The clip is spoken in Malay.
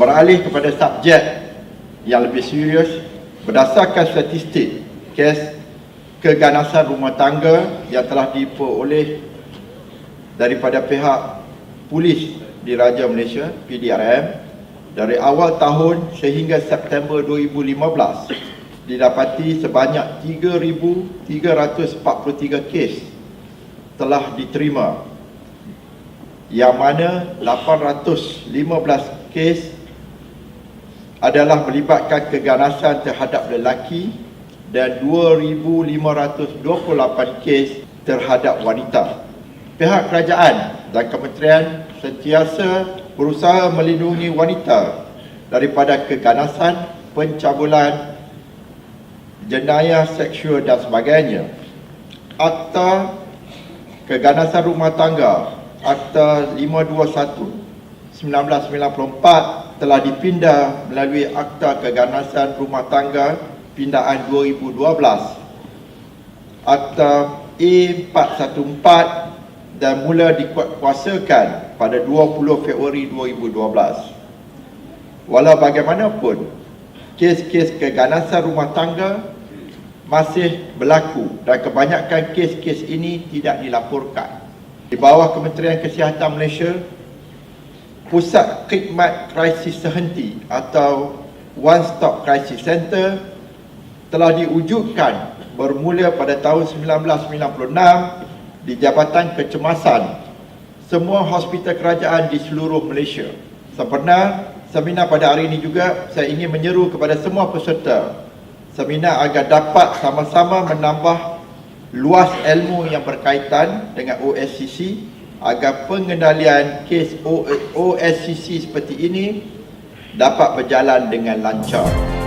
Beralih kepada subjek yang lebih serius, berdasarkan statistik kes keganasan rumah tangga yang telah diperoleh daripada pihak polis di Raja Malaysia, PDRM, dari awal tahun sehingga September 2015 didapati sebanyak 3,343 kes telah diterima yang mana 815 kes adalah melibatkan keganasan terhadap lelaki dan 2,528 kes terhadap wanita. Pihak kerajaan dan kementerian sentiasa berusaha melindungi wanita daripada keganasan, pencabulan, jenayah seksual dan sebagainya. Akta Keganasan Rumah Tangga Akta 521 1994 telah dipindah melalui Akta Keganasan Rumah Tangga Pindaan 2012 Akta A414 dan mula dikuasakan pada 20 Februari 2012 Walau bagaimanapun kes-kes keganasan rumah tangga masih berlaku dan kebanyakan kes-kes ini tidak dilaporkan. Di bawah Kementerian Kesihatan Malaysia, Pusat Khidmat Krisis Sehenti atau One Stop Crisis Center telah diwujudkan bermula pada tahun 1996 di Jabatan Kecemasan semua hospital kerajaan di seluruh Malaysia. Sempena seminar pada hari ini juga saya ingin menyeru kepada semua peserta seminar agar dapat sama-sama menambah luas ilmu yang berkaitan dengan OSCC agar pengendalian kes OSCC seperti ini dapat berjalan dengan lancar.